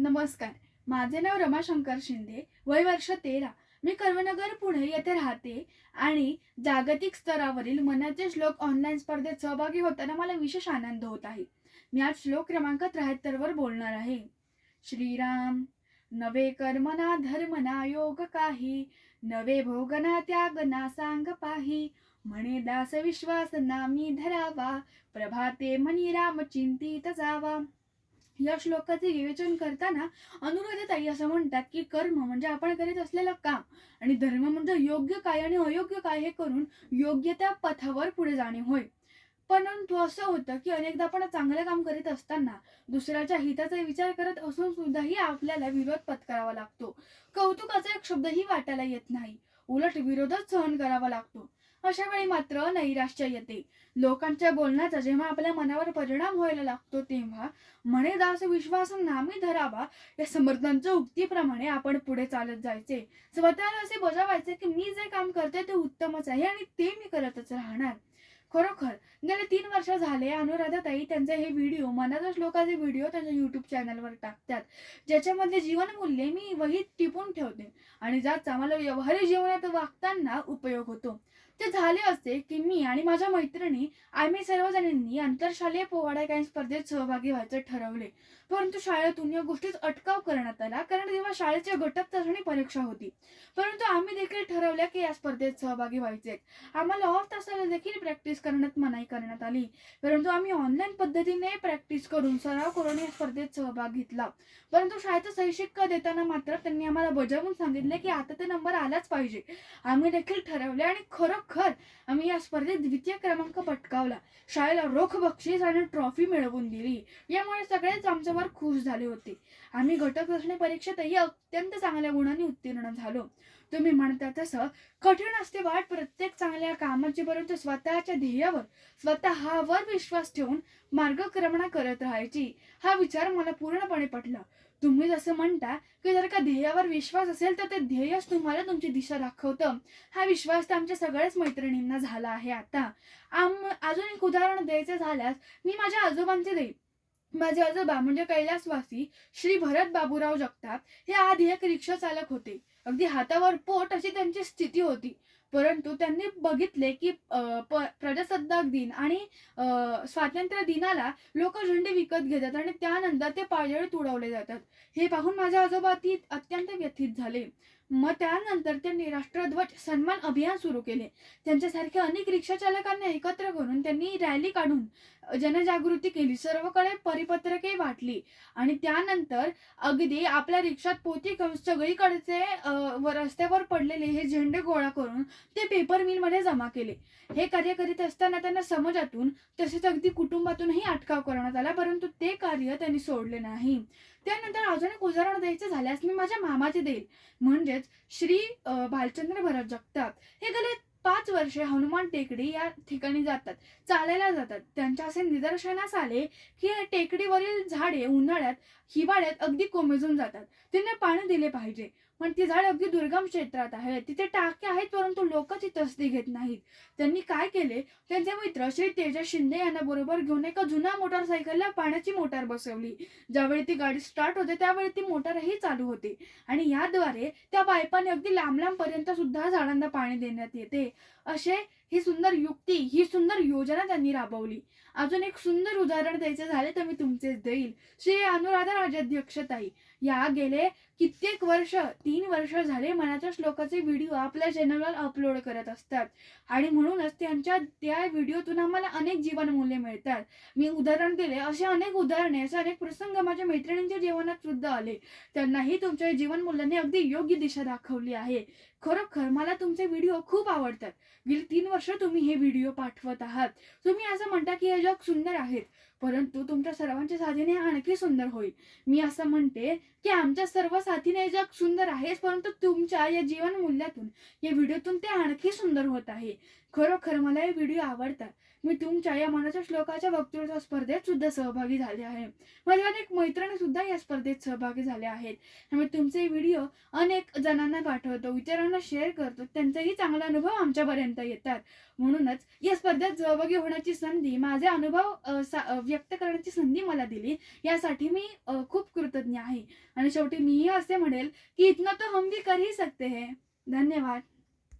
नमस्कार. माझे नाव रमाशंकर शिंदे वय वर्ष तेरा. मी कर्मनगर पुणे येथे राहते आणि जागतिक स्तरावरील मनाचे श्लोक ऑनलाईन स्पर्धेत सहभागी होताना मला विशेष आनंद होत आहे. मी आज श्लोक क्रमांक त्र्याहत्तरवर बोलणार आहे. श्रीराम नवे कर्मना धर्मना योग काही नवे भोगना त्यागना सांग पाही. म्हणे दास विश्वास नामी धरावा प्रभाते म्हणी राम चिंतित जावा. या श्लोकाचे विवेचन करताना अनुराधाताई असं म्हणतात की कर्म म्हणजे आपण करीत असलेलं काम आणि धर्म म्हणजे योग्य काय आणि अयोग्य काय हे करून योग्य त्या पथावर पुढे जाणे होय. परंतु असं होतं की अनेकदा आपण चांगलं काम करीत असताना दुसऱ्याच्या हिताचा विचार करत असून सुद्धाही आपल्याला विरोध पत्करावा लागतो. कौतुकाचा एक शब्दही वाटायला येत नाही. उलट विरोधच सहन करावा लागतो. अशा वेळी मात्र नैराश्य येते. लोकांच्या बोलण्याचा जेव्हा आपल्या मनावर परिणाम व्हायला लागतो तेव्हा म्हणे दास विश्वास नामी धरावा या समर्थांच्या उक्तीप्रमाणे आपण पुढे चालत जायचे. स्वतःला असे बजावायचे की मी जे काम करते ते उत्तमच आहे आणि ते मी करतच राहणार. खरोखर गेले तीन वर्ष झाले अनुराधाताई त्यांचे हे व्हिडिओ मनाचा श्लोकाचे व्हिडिओ त्यांच्या युट्यूब चॅनलवर टाकतात. ज्याच्यामध्ये जीवनमूल्ये मी वहीत टिपून ठेवते आणि ज्याचा मला व्यवहारिक जीवनात वागताना उपयोग होतो. ते झाले असते की मी आणि माझ्या मैत्रिणी आम्ही सर्वजणांनी आंतरशालेय पोवाडा गायन स्पर्धेत सहभागी व्हायचे ठरवले. परंतु शाळेतून या गोष्टीत अटकाव करण्यात आला कारण तेव्हा शाळेची घटक चाचणी परीक्षा होती. परंतु आम्ही देखील ठरवल्या की या स्पर्धेत सहभागी व्हायचे. आम्हाला ऑफ तासाला देखील प्रॅक्टिस करण्यात मनाई करण्यात आली. परंतु आम्ही ऑनलाईन पद्धतीने प्रॅक्टिस करून सराव करून या स्पर्धेत सहभाग घेतला. परंतु शाळेचा सही देताना मात्र त्यांनी आम्हाला बजावून सांगितले की आता ते नंबर आलाच पाहिजे. आम्ही देखील ठरवले आणि खरोखर आम्ही या स्पर्धेत द्वितीय क्रमांक पटकावला. शाळेला रोख बक्षीस आणि ट्रॉफी मिळवून दिली. यामुळे सगळेच आमच्यावर खुश झाले होते. आम्ही घटक रचने परीक्षेतही अत्यंत चांगल्या गुणांनी उत्तीर्ण झालो. तुम्ही म्हणता तसं. कठीण असते वाट प्रत्येक चांगल्या कामाची परंतु स्वतःच्या ध्येयावर स्वतःवर विश्वास ठेवून मार्गक्रमणा करत राहायची हा विचार मला पूर्णपणे पटला. तुम्ही जसं म्हणता की जर का ध्येयावर विश्वास असेल तर ते ध्येयच तुम्हाला तुमची दिशा दाखवतं. हा विश्वास तर आमच्या सगळ्याच मैत्रिणींना झाला आहे आता. आम अजून एक उदाहरण द्यायचं झाल्यास मी माझ्या आजोबांचे देईल. माझे आजोबा म्हणजे कैलासवासी श्री भरत बाबूराव जगताप हे आधी एक रिक्षा चालक होते. अगदी हातावर पोट अशी त्यांची स्थिती होती. परंतु त्यांनी बघितले की प्रजासत्ताक दिन आणि स्वातंत्र्य दिनाला लोक झेंडे विकत घेतात आणि त्यानंतर ते पायदळीत उडवले जातात. हे पाहून माझ्या आजोबा ती अत्यंत व्यथित झाले. मग त्यानंतर त्यांनी राष्ट्रध्वज सन्मान अभियान सुरू केले. त्यांच्यासारख्या अनेक रिक्षा चालकांना एकत्र करून त्यांनी रॅली काढून जनजागृती केली. सर्वकडे परिपत्रके वाटली. आणि त्यानंतर अगदी आपल्या रिक्षात पोती घेऊन सगळीकडचे व रस्त्यावर पडलेले हे झेंडे गोळा करून ते पेपर मिलमध्ये जमा केले. हे कार्य करीत असताना त्यांना समाजातून तसेच अगदी कुटुंबातूनही अटकाव करण्यात आला परंतु ते कार्य त्यांनी सोडले नाही. त्यानंतर अजून एक उदाहरण द्यायचं झाल्यास मी माझ्या मामाचे देईल. म्हणजेच श्री भालचंद्र भरत जगताप हे गेले पाच वर्षे हनुमान टेकडी या ठिकाणी जातात चालायला जातात. त्यांच्या असे निदर्शनास आले की या टेकडीवरील झाडे उन्हाळ्यात हिवाळ्यात अगदी कोमेजून जातात. त्यांना पाणी दिले पाहिजे. पण ती झाड अगदी दुर्गम क्षेत्रात आहे. तिथे टाके आहेत परंतु लोक ती तसदी घेत नाहीत. त्यांनी काय केले? त्यांचे मित्र श्री तेजस शिंदे यांना बरोबर घेऊन एका जुन्या मोटारसायकलला पाण्याची मोटार बसवली. ज्यावेळी ती गाडी स्टार्ट होते त्यावेळी ती मोटारही चालू होते. आणि याद्वारे त्या पायपाने अगदी लांब लांब पर्यंत सुद्धा झाडांना पाणी देण्यात येते. असे ही सुंदर युक्ती ही सुंदर योजना त्यांनी राबवली. अजून एक सुंदर उदाहरण द्यायचं झाले तर मी तुमचेच देईल. श्री अनुराधा राजाध्यक्षताई. या गेले कित्येक वर्ष तीन वर्ष झाले मनाच्या श्लोकाचे व्हिडिओ आपल्या चॅनलवर अपलोड करत असतात. आणि म्हणूनच त्यांच्या त्या व्हिडिओतून आम्हाला अनेक जीवनमूल्य मिळतात. मी उदाहरण दिले असे अनेक उदाहरणे असे अनेक प्रसंग माझ्या मैत्रिणींच्या जीवनात सुद्धा आले. त्यांनाही तुमच्या जीवनमूल्याने अगदी योग्य दिशा दाखवली आहे. खरोखर मला तुमचे व्हिडिओ खूप आवडतात. गेली तीन वर्ष तुम्ही हे व्हिडिओ पाठवत आहात. तुम्ही असं म्हणता की हे जग सुंदर आहेत परंतु तुमच्या सर्वांच्या साथीने आणखी सुंदर होईल. मी असं म्हणते की आमच्या सर्व साथीने हे जग सुंदर आहेच परंतु तुमच्या या जीवन मूल्यातून या व्हिडिओतून ते आणखी सुंदर होत आहे. खरोखर मला हे व्हिडिओ आवडतात. मी तुमच्या या मनाच्या श्लोकाच्या वक्तृत्व स्पर्धेत सुद्धा सहभागी झाले आहे. माझ्या अनेक मैत्रिणी सुद्धा या स्पर्धेत सहभागी झाल्या आहेत. आम्ही तुमचे व्हिडिओ अनेक जणांना पाठवतो इतरांना शेअर करतो. त्यांचाही चांगला अनुभव आमच्यापर्यंत येतात. म्हणूनच या स्पर्धेत सहभागी होण्याची संधी माझे अनुभव व्यक्त करण्याची संधी मला दिली यासाठी मी खूप कृतज्ञ आहे. आणि शेवटी मीही असे म्हणेल की इतना तो हम भी कर ही सकते हैं. धन्यवाद.